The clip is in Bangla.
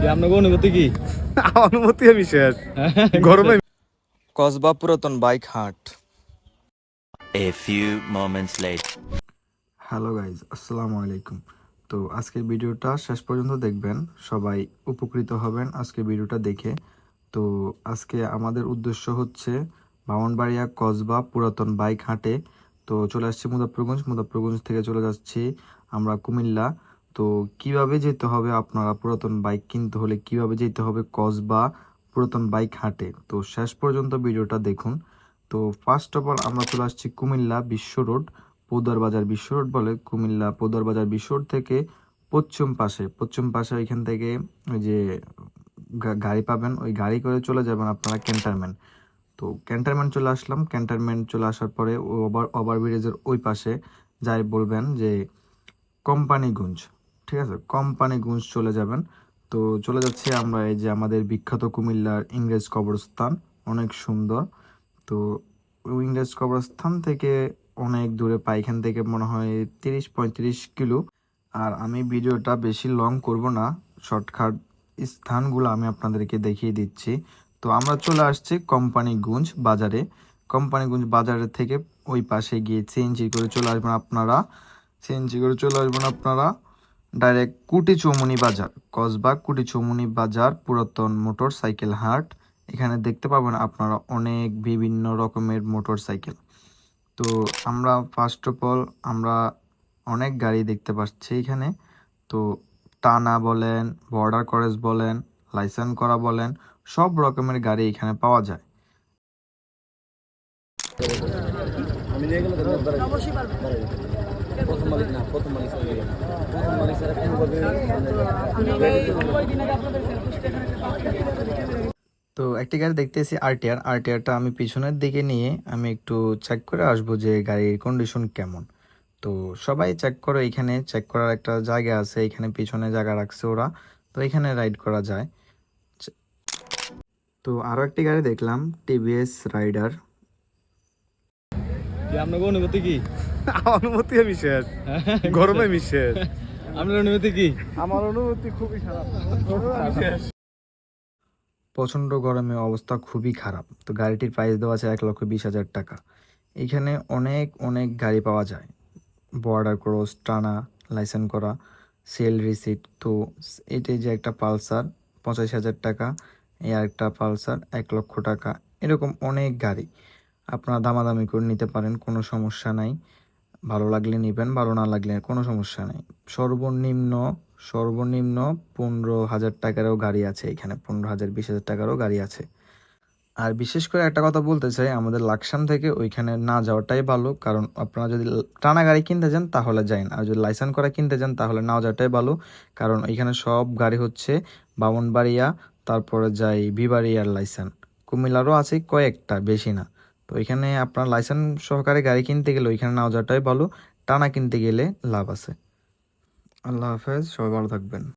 যে আপনার অনুভূতি কি? অনুমতি আমি শেষ গরমে কসবা পুরাতন বাইক হাট। A few moments later. Hello guys আসসালামু আলাইকুম। তো আজকের ভিডিওটা শেষ পর্যন্ত দেখবেন সবাই উপকৃত হবেন আজকের ভিডিওটা দেখে। তো আজকে আমাদের উদ্দেশ্য হচ্ছে বামনবাড়িয়া কসবা পুরাতন বাইক হাটে। তো চলে আসছি মুজাফরগঞ্জ মুজাফরগঞ্জ থেকে চলে যাচ্ছি আমরা কুমিল্লা। তো কীভাবে যেতে হবে আপনারা? পুরাতন বাইক কিনতে হলে কীভাবে যেতে হবে? কসবা পুরাতন বাইক হাটে। তো শেষ পর্যন্ত ভিডিওটা দেখুন। তো ফার্স্ট অফ অল আমরা চলে আসছি কুমিল্লা বিশ্ব রোড পৌদার বাজার বিশ্ব রোড বলে কুমিল্লা পৌদার বাজার বিশ্ব রোড থেকে পশ্চিম পাশে। পশ্চিম পাশে ওইখান থেকে ওই যে গাড়ি পাবেন। ওই গাড়ি করে চলে যাবেন আপনারা ক্যান্টারম্যান। তো ক্যান্টারম্যান চলে আসলাম। ক্যান্টারম্যান চলে আসার পরে ওভার, ওভারব্রিজের ওই পাশে যাই বলবেন যে কোম্পানিগঞ্জ। ঠিক আছে কোম্পানিগঞ্জ চলে যাবেন। তো চলে যাচ্ছি আমরা এই যে আমাদের বিখ্যাত কুমিল্লার ইংরেজ কবরস্থান, অনেক সুন্দর। তো ইংরেজ কবরস্থান থেকে অনেক দূরে পাই এখান থেকে মনে হয় তিরিশ পঁয়ত্রিশ কিলো। আর আমি ভিডিওটা বেশি লং করব না, শর্টকাট স্থানগুলো আমি আপনাদেরকে দেখিয়ে দিচ্ছি। তো আমরা চলে আসছি কোম্পানিগঞ্জ বাজারে। কোম্পানিগঞ্জ বাজারের থেকে ওই পাশে গিয়ে সিএনজি করে চলে আসবেন আপনারা। সিএনজি করে চলে আসবেন আপনারা। ডাইরেক্ট কুটি চৌমুনি বাজার, কসবা কুটি চৌমুনি বাজার, পুরাতন মোটর সাইকেল হাট। এখানে দেখতে পাবেন আপনারা অনেক বিভিন্ন রকমের মোটর সাইকেল তো আমরা ফার্স্ট অফ অল আমরা অনেক গাড়ি দেখতে পাচ্ছি এখানে। তো টানা বলেন বর্ডার করেজ বলেন লাইসেন্স করা বলেন, সব রকমের গাড়ি এখানে পাওয়া যায়। আমি প্রথম মালিক না প্রথম মালিক স্যার প্রথম মালিক স্যার তো একটি গাড়ি দেখতেছি আরটিআর আরটিআরটা আমি পিছনের দিকে নিয়ে আমি একটু চেক করে আসব যে গাড়ির কন্ডিশন কেমন। তো সবাই চেক করো এখানে। চেক করার একটা জায়গা আছে এখানে পিছনে জায়গা রাখছে ওরা। তো এখানে রাইড করা যায়। তো আরও একটি গাড়ি দেখলাম টিভিএস রাইডার যে আপনার অনুভূতি কি? অনুমতি আমি শেষ গরমে আমি শেষ আপনার অনুভূতি কি? আমার অনুভূতি খুবই খারাপ। শেষ প্রচণ্ড গরমে অবস্থা খুবই খারাপ। তো গাড়িটির প্রাইস দেওয়া আছে এক লক্ষ বিশ হাজার টাকা। এখানে অনেক অনেক গাড়ি পাওয়া যায়। বর্ডার ক্রস টানা লাইসেন্স করা সেল রিসিট তো এটাই যে একটা পালসার পঁচাশি হাজার টাকা এই আরেকটা পালসার এক লক্ষ টাকা এরকম অনেক গাড়ি। আপনারা দামাদামি করে নিতে পারেন কোনো সমস্যা নাই। ভালো লাগলে নেবেন, ভালো না লাগলে কোনো সমস্যা নেই। সর্বনিম্ন সর্বনিম্ন পনেরো হাজার টাকারও গাড়ি আছে এখানে, পনেরো হাজার, বিশ হাজার টাকারও গাড়ি আছে। আর বিশেষ করে একটা কথা বলতে চাই, আমাদের লাকসাম থেকে ওইখানে না যাওয়াটাই ভালো, কারণ আপনারা যদি টানা গাড়ি কিনতে যান তাহলে যাইন আর যদি লাইসেন্স করা কিনতে যান তাহলে না যাওয়াটাই ভালো, কারণ এখানে সব গাড়ি হচ্ছে বামনবাড়িয়া, তারপরে যাই বিবাড়িয়ার লাইসেন্স। কুমিল্লারও আছে কয়েকটা, বেশি না। তো এখানে আপনার লাইসেন্স সহকারে গাড়ি কিনতে গেলে ওইখানে না যাওয়াটাই ভালো। টানা কিনতে গেলে লাভ আছে। আল্লাহ হাফেজ, সবাই ভালো থাকবেন।